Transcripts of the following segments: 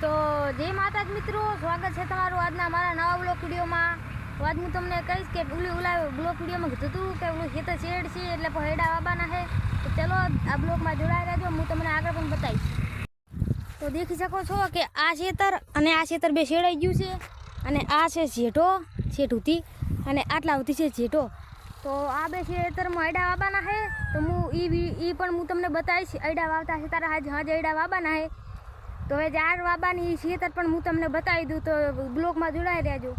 તો જય માતાજ મિત્રો, સ્વાગત છે તમારું આજના મારા નવા બ્લોક વિડીયોમાં. આજ હું તમને કહીશ કે ઓલી ઓલા બ્લોક વિડીયોમાં કીધું હતું કે ઓલું ખેતર શેડ છે એટલે હેડા આવવાના છે. તો ચલો આ બ્લોકમાં જોડાઈ રહેજો, હું તમને આગળ પણ બતાવીશ. તો દેખી શકો છો કે આ ખેતર અને આ ખેતર બે શેડાઈ ગયું છે. અને આ છે જેઠો શેઠુથી અને આટલા સુધી છે જેઠો તો આ બે ખેતરમાં અયડા વાવવાના છે. તો હું એ પણ હું તમને બતાવીશ અયડા વાવતા છે, તારા હાજ હાજ અયડા વાવવાના છે. તો હવે જાર વાબાની શેતર પણ હું તમને બતાવી દઉં તો બ્લોગમાં જોડાઈ રહેજો.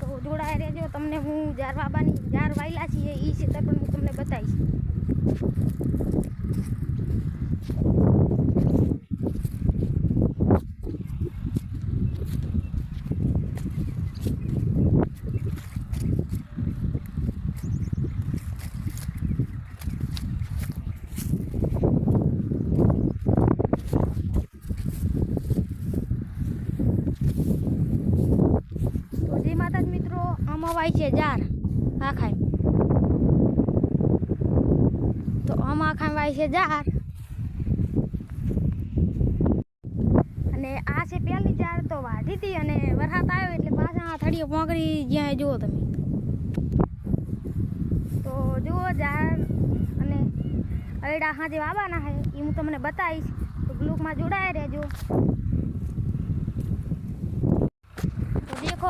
તો જોડાઈ રહેજો, તમને હું જાર વાબાની જાર વાયલા છીએ એ શેતર પણ હું તમને બતાવીશ તો જય માતા મિત્રો વાય છે, જાર. આખાય તો આમાં આખાય વાય છે, જાર. અને આ છે પહેલી જાર, તો વાઢી હતી અને વરસાદ આવ્યો એટલે પાછા થળીઓ પોંગરી જ્યાં જુઓ તમે. તો જુઓ જાર અને અયડા હાજે વાવાના હે એ હું તમને બતાવીશ. તો ગ્લુકમાં જોડાયા રહેજો.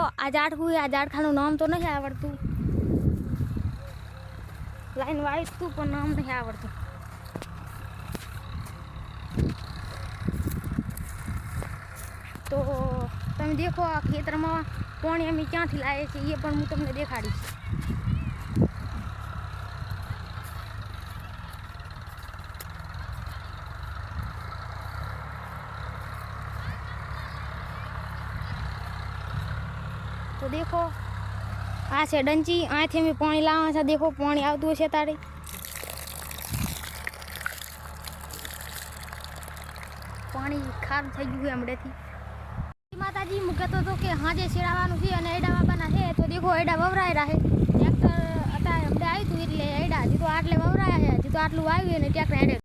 આ ઝાડખું આ ઝાડખાનું નામ તો નથી આવડતું. લાઈન વાળી તું પણ નામ નથી આવડતું. તો તમે દેખો આ ખેતરમાં કોણ એમ ક્યાંથી લાવે છે એ પણ હું તમને દેખાડીશ. તો દેખો. આ છે ડંચી અહીંથી અમે પાણી લાવવા છે. દેખો, પાણી આવતું હશે તારે. પાણી ખારું થઈ ગયું છે હમણાંથી. માતાજી, હું કહેતો હતો કે હાજે શેડાવાનું છે અને એડા બાબાના છે. તો દેખો એડા વવરાય રહે ટ્રેક્ટર અત્યારે હમણાં આવ્યું હતું એટલે એડા હજી તો આટલે વવરાયા છે. હજી તો આટલું આવ્યું અને ટ્રેક્ટર હેડે